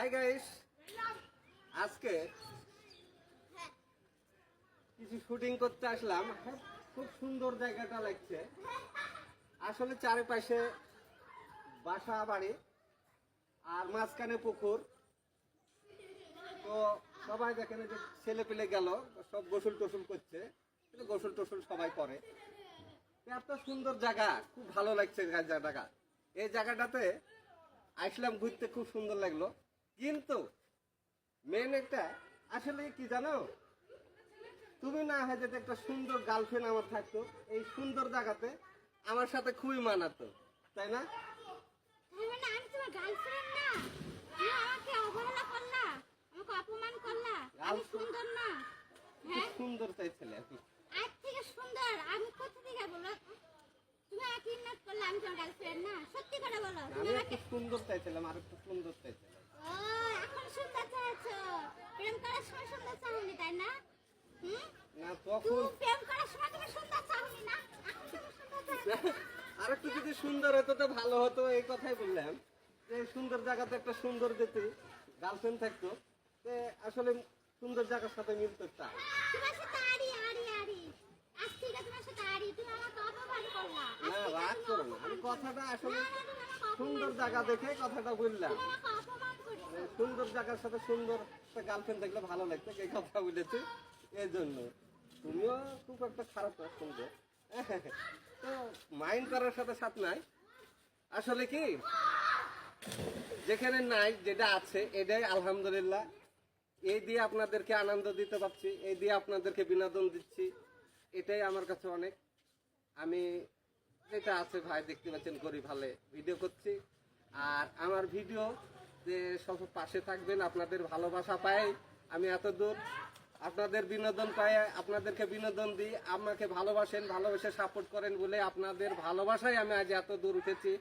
Hi guys আজকে কিছু shooting করতে আসলাম। খুব সুন্দর জায়গাটা লাগছে। আসলে চারিপাশে বাসা বাড়ি আর মাঝখানে পুকুর। তো সবাই দেখেন যে ছেলে পেলে গেল, সব গোসল টোসল করছে। কিন্তু গোসল টোসল সবাই করে। এত সুন্দর জায়গা, খুব ভালো লাগছে জায়গাটা। এই জায়গাটাতে আসলাম ঘুরতে, খুব সুন্দর লাগল। কিন্তু মেন একটা আসলে কি জানো? তুমি না হয় যদি একটা সুন্দর গার্লফ্রেন্ড আমার থাকতো এই সুন্দর জায়গাতে আমার সাথে খুবই মানাতো তাই না? সুন্দর না। হ্যাঁ? সুন্দর চাইছিলে আর কি। আজ থেকে সুন্দর। আমি কোথা থেকে বলো? তুমি আমাকে ইন্নাত করলে আমি তোমার গার্লফ্রেন্ড না? সত্যি করে বলো। আমি একটু সুন্দর চাইছিলাম আর একটু সুন্দর চাইছিলাম ও এখন সুন্দর চাইছো প্রেম করার সময় সুন্দর চাহনি তাই না হুম না তুমি তখন প্রেম করার সময় তুমি সুন্দর চাহনি না এখন তুমি সুন্দর চাও আর একটু যদি সুন্দর হতো তো ভালো হতো এই কথাই বললাম। যে সুন্দর জায়গাতে একটা সুন্দর যেতে গার্লফ্রেন্ড থাকতো তে আসলে সুন্দর জায়গার সাথে মিলতে করলা। আজ না রাগ করো না। আমি কথাটা আসলে সুন্দর জায়গা দেখে কথাটা বললাম। যে সুন্দর জায়গার সাথে সুন্দর একটা গার্লফ্রেন্ড দেখলে ভালো লাগতো এই কথা বলেছি। এই জন্য। তুমিও খুব একটা খারাপ না সুন্দর তো মাইন্ড করার সাথে সাথ নাই। আসলে কি? যেখানে নাই, যেটা আছে, এটাই আলহামদুলিল্লাহ। এই দিয়ে আপনাদেরকে আনন্দ দিতে পারছি এই দিয়ে আপনাদেরকে বিনোদন দিচ্ছি। এটাই আমার কাছে অনেক। আমি যেটা আছে ভাই, দেখতে পাচ্ছেন, গরিব হালে ভিডিও করছি। আর আমার ভিডিও যে সব পাশে থাকবেন, আপনাদের ভালোবাসা পাই। আমি এত দূর আপনাদের বিনোদন পাই আপনাদেরকে বিনোদন দিই, আমাকে ভালোবাসেন, ভালোবেসে সাপোর্ট করেন বলে আপনাদের ভালোবাসায় আমি আজ এত দূর উঠেছি।